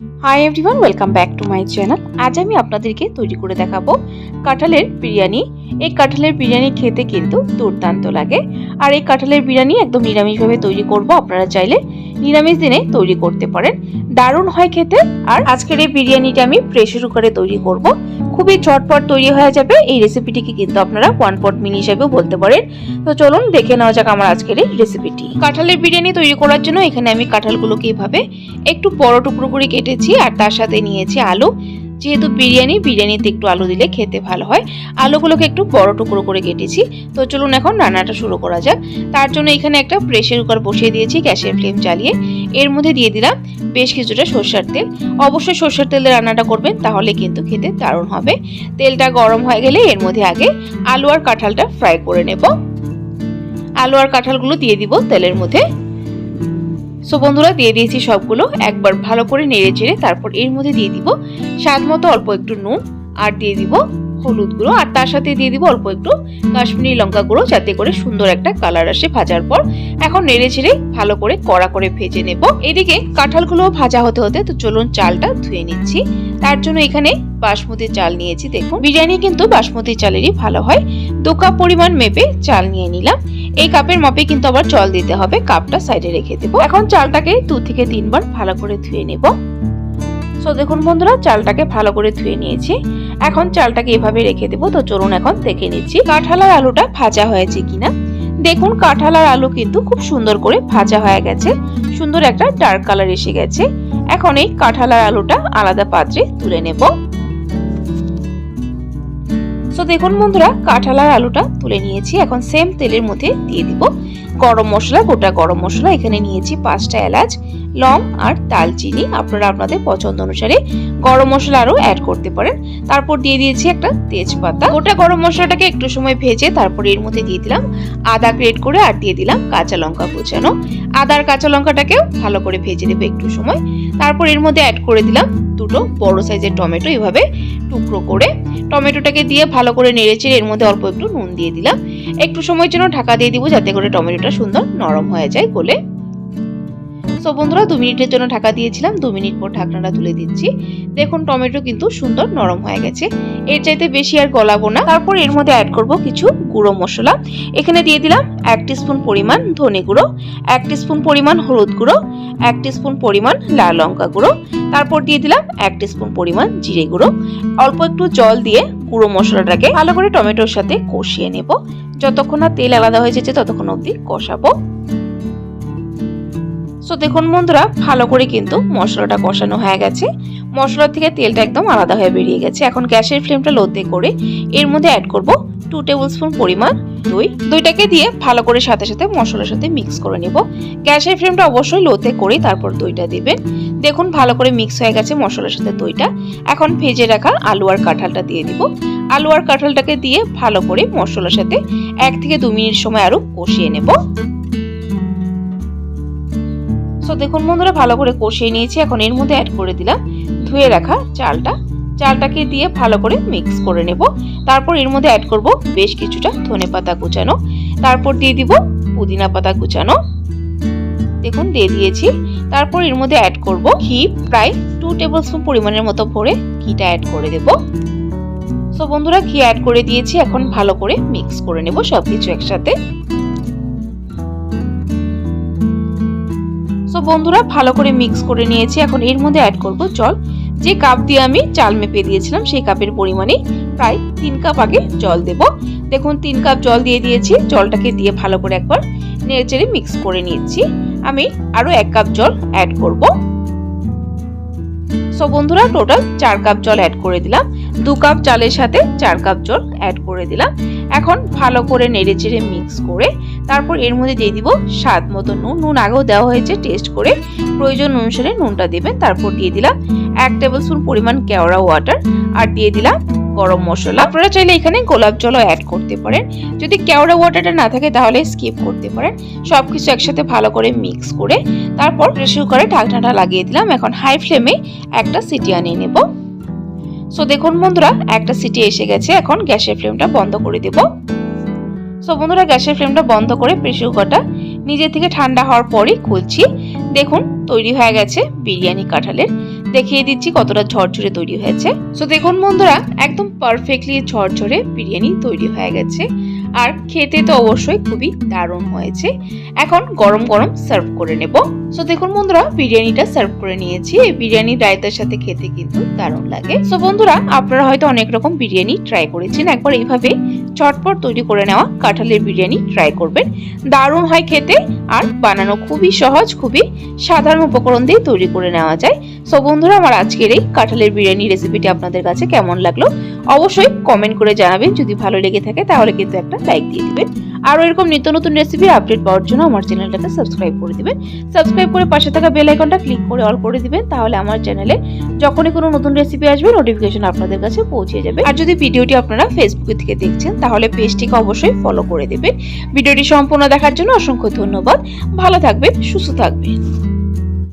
Hi everyone welcome back to my channel আজ আমি আপনাদেরকে তৈরি করে দেখাবো কাঁঠালের বিরিয়ানি। এই কাঁঠালের বিরিয়ানি খেতে কিন্তু দুর্দান্ত লাগে। আর এই কাঁঠালের বিরিয়ানি একদম নিরামিষভাবে তৈরি করব, আপনারা চাইলে নিরামিষ দিনে তৈরি করতে পারেন। দারুণ হয় খেতে। আর আজকের এই বিরিয়ানিটা আমি প্রেশার কুকারে তৈরি করব। খুবই চটপট তৈরি হয়ে যাবে। এই রেসিপিটিকে কিন্তু আপনারা ওয়ান পট মিনি হিসেবেও বলতে পারেন। তো চলুন দেখে নেওয়া যাক আমার আজকের এই রেসিপিটি কাঁঠালের বিরিয়ানি তৈরি করার জন্য এখানে আমি কাঁঠালগুলোকে এইভাবে একটু বড় টুকরো করে কেটেছি আর তার সাথে নিয়েছি আলু। যেহেতু বিরিয়ানি, বিরিয়ানিতে একটু আলু দিলে খেতে ভালো হয়। আলুগুলোকে একটু বড় টুকরো করে কেটেছি। তো চলুন এখন রান্নাটা শুরু করা যাক। তার জন্য এখানে একটা প্রেশার কুকার বসিয়ে দিয়েছি গ্যাসের ফ্লেম চালিয়ে এর মধ্যে দিয়ে দিলাম বেশ কিছুটা সর্ষের তেল। অবশ্যই সর্ষের তেলে রান্নাটা করবেন, তাহলে কিন্তু খেতে দারুণ হবে। তেলটা গরম হয়ে গেলে এর মধ্যে আগে আলু আর কাঁঠালটা ফ্রাই করে নেব। আলু আর কাঁঠালগুলো দিয়ে দিব তেলের মধ্যে। সো বন্ধুরা, দিয়ে দিয়েছি সবগুলো। একবার ভালো করে নেড়ে চেড়ে তারপর এর মধ্যে দিয়ে দিব স্বাদ মতো অল্প একটু নুন আর দিয়ে দিব হলুদ গুঁড়ো। আর তার সাথে দিয়ে দিব অল্প একটু কাশ্মীরি লঙ্কা গুঁড়ো, যাতে করে সুন্দর একটা কালার আসে ভাজার পর। এখন নেড়ে ছেড়ে ভালো করে কড়া করে ভেজে নেব। এদিকে কাঁঠালগুলো ভাজা হতে হতে তো চলুন চালটা ধুয়ে নিচ্ছি। তার জন্য এখানে বাসমতি চাল নিয়েছি, দেখুন। বিরিয়ানি কিন্তু বাসমতি চালেরই ভালো হয়। দু কাপ পরিমাণ মেপে চাল নিয়ে নিলাম। এই কাপের মাপে কিন্তু আবার জল দিতে হবে। কাপটা সাইডে রেখে দেবো। এখন চালটাকে দু থেকে তিনবার ভালো করে ধুয়ে নেব। সো দেখুন বন্ধুরা, চালটাকে ভালো করে ধুয়ে নিয়েছি। এখন চালটাকে এভাবে রেখে দেবো। তো চলুন এখন দেখে নিচ্ছি কাঁঠাল আর আলুটা ভাজা হয়েছে কিনা। দেখুন কাঁঠাল আর আলু কিন্তু খুব সুন্দর করে ভাজা হয়ে গেছে। সুন্দর একটা ডার্ক কালার এসে গেছে। এখন এই কাঁঠাল আর আলুটা আলাদা পাত্রে তুলে নেব। তো দেখুন বন্ধুরা, কাঁঠাল আর আলুটা তুলে নিয়েছি। এখন সেম তেলের মধ্যে দিয়ে দিব গরম মশলা, গোটা গরম মশলা। এখানে নিয়েছি পাঁচটা এলাচ, লং আর দালচিনি আপনারা আপনাদের পছন্দ অনুসারে গরম মশলা আরও অ্যাড করতে পারেন। তারপর দিয়ে দিয়েছি একটা তেজপাতা। গোটা গরম মশলাটাকে একটু সময় ভেজে তারপর এর মধ্যে দিয়ে দিলাম আদা গ্রেট করে আর দিয়ে দিলাম কাঁচা লঙ্কা কুচানো। আদা আর কাঁচা লঙ্কাটাকেও ভালো করে ভেজে নেবে একটু সময়। তারপর এর মধ্যে অ্যাড করে দিলাম দুটো বড় সাইজের টমেটো। এভাবে টুকরো করে টমেটোটাকে দিয়ে ভালো করে নেড়েচেড়ে এর মধ্যে অল্প একটু নুন দিয়ে দিলাম। একটু সময়ের জন্য ঢাকা দিয়ে দিব যাতে করে টমেটোটা সুন্দর নরম হয়ে যায় গলে। সো বন্ধুরা, দু মিনিটের জন্য ঢাকা দিয়েছিলাম। দু মিনিট পর ঢাকনাটা তুলে দিচ্ছি। দেখুন, টমেটো কিন্তু সুন্দর নরম হয়ে গেছে। এর চাইতে বেশি আর গলাবো না। তারপর এর মধ্যে অ্যাড করব কিছু গুঁড়ো মশলা। এখানে দিয়ে দিলাম এক স্পুন পরিমাণ ধনে গুঁড়ো, এক স্পুন পরিমাণ হলুদ গুঁড়ো, এক স্পুন পরিমাণ লাল লঙ্কা গুঁড়ো। তারপর দিয়ে দিলাম এক স্পুন পরিমাণ জিরে গুঁড়ো। অল্প একটু জল দিয়ে গুঁড়ো মশলাটাকে ভালো করে টমেটোর সাথে কষিয়ে নেব। যতক্ষণ না তেল আলাদা হয়ে যাচ্ছে ততক্ষণ অবধি কষাবো। সো দেখুন বন্ধুরা, ভালো করে কিন্তু মশলাটা কষানো হয়ে গেছে। মশলা থেকে তেলটা একদম আলাদা হয়ে বেরিয়ে গেছে। এখন গ্যাসের ফ্লেমটা লোতে করে এর মধ্যে অ্যাড করব টু টেবিল স্পুন পরিমাণ দই। দইটাকে দিয়ে ভালো করে সাথে সাথে মশলার সাথে মিক্স করে নেব। গ্যাসের ফ্লেমটা অবশ্যই লোতে করে তারপর দইটা দিবেন। দেখুন, ভালো করে মিক্স হয়ে গেছে মশলার সাথে দইটা। এখন ভেজে রাখা আলু আর কাঁঠালটা দিয়ে দিব। আলু আর কাঁঠালটাকে দিয়ে ভালো করে মশলার সাথে এক থেকে দু মিনিট সময় আরও কষিয়ে নেব। সো দেখুন বন্ধুরা, ভালো করে কষিয়ে নিয়েছি। এখন এর মধ্যে অ্যাড করে দিলাম ধুয়ে রাখা চালটা। চালটাকে দিয়ে ভালো করে মিক্স করে নেব। তারপর এর মধ্যে অ্যাড করব বেশ কিছুটা ধনে পাতা কুচানো। তারপর দিয়ে দিব পুদিনা পাতা কুচানো। দেখুন, দিয়ে দিয়েছি। তারপর এর মধ্যে অ্যাড করব ঘি। প্রায় টু টেবিল স্পুন পরিমাণের মতো ভরে ঘিটা অ্যাড করে দেব। সো বন্ধুরা, ঘি অ্যাড করে দিয়েছি। এখন ভালো করে মিক্স করে নেব সবকিছু একসাথে। বন্ধুরা, ভালো করে মিক্স করে নিয়েছি। এখন এর মধ্যে অ্যাড করব জল। যে কাপ দিয়ে আমি চাল মেপে দিয়েছিলাম, সেই কাপের পরিমাণে প্রায় তিন কাপ আগে জল দেব। দেখুন, তিন কাপ জল দিয়ে দিয়েছি। জলটাকে দিয়ে ভালো করে একবার নেড়েচেড়ে মিক্স করে নিচ্ছি। আমি আরও এক কাপ জল অ্যাড করব। সো বন্ধুরা টোটাল চার কাপ জল অ্যাড করে দিলাম। দু কাপ চালের সাথে চার কাপ জল অ্যাড করে দিলাম। এখন ভালো করে নেড়ে চেড়ে মিক্স করে তারপর এর মধ্যে দিয়ে দিব স্বাদ মতো নুন। নুন আগেও দেওয়া হয়েছে টেস্ট করে প্রয়োজন অনুসারে নুনটা দেবেন। তারপর দিয়ে দিলাম এক টেবিল স্পুন পরিমাণ কেওড়া ওয়াটার আর দিয়ে দিলাম গরম মশলা। আপনারা চাইলে এখানে গোলাপ জলও অ্যাড করতে পারেন। যদি কেওড়া ওয়াটারটা না থাকে তাহলে স্কিপ করতে পারেন। সব কিছু একসাথে ভালো করে মিক্স করে তারপর প্রেশার কুকারে ঢাকনাটা লাগিয়ে দিলাম। এখন হাই ফ্লেমে একটা সিটি আনিয়ে নেব। সো দেখুন বন্ধুরা, একটা সিটি এসে গেছে, এখন গ্যাসের ফ্লেমটা বন্ধ করে দেব। সো বন্ধুরা, গ্যাসের ফ্লেমটা বন্ধ করে প্রেসার কুকারটা নিজে থেকে ঠান্ডা হওয়ার পরই খুলছি। দেখুন, তৈরি হয়ে গেছে বিরিয়ানি কাঁঠালের। দেখিয়ে দিচ্ছি কতটা ঝরঝরে তৈরি হয়েছে। সো দেখুন বন্ধুরা, একদম পারফেক্টলি ঝরঝরে বিরিয়ানি তৈরি হয়ে গেছে। আর খেতে তো অবশ্যই খুবই দারুণ হয়েছে। এখন গরম গরম সার্ভ করে নেব। সো দেখুন বন্ধুরা, বিরিয়ানিটা সার্ভ করে নিয়েছি। এই বিরিয়ানি রায়তার সাথে খেতে কিন্তু দারুণ লাগে। সো বন্ধুরা, আপনারা হয়তো অনেক রকম বিরিয়ানি ট্রাই করেছেন। একবার এইভাবে চটপট তৈরি করে নেওয়া কাঁঠালের বিরিয়ানি ট্রাই করবেন। দারুণ হয় খেতে আর বানানো খুবই সহজ, খুবই সাধারণ উপকরণ দিয়ে তৈরি করে নেওয়া যায়। সো বন্ধুরা, আমার আজকের এই কাঁঠালের বিরিয়ানি রেসিপিটি আপনাদের কাছে কেমন লাগল? অবশ্যই কমেন্ট করে জানাবেন যদি ভালো লেগে থাকে তাহলে কিন্তু একটা লাইক দিয়ে দিবেন। আরও এরকম নিত্য নতুন রেসিপির আপডেট পাওয়ার জন্য আমার চ্যানেলটাকে সাবস্ক্রাইব করে দিবেন। সাবস্ক্রাইব করে পাশে থাকা বেল আইকনটা ক্লিক করে অল করে দিবেন, তাহলে আমার চ্যানেলে যখনই কোনো নতুন রেসিপি আসবে নোটিফিকেশন আপনাদের কাছে পৌঁছে যাবে। আর যদি ভিডিওটি আপনারা ফেসবুকে থেকে দেখছেন, তাহলে পেজটিকে অবশ্যই ফলো করে দেবেন। ভিডিওটি সম্পূর্ণ দেখার জন্য অসংখ্য ধন্যবাদ। ভালো থাকবেন, সুস্থ থাকবেন।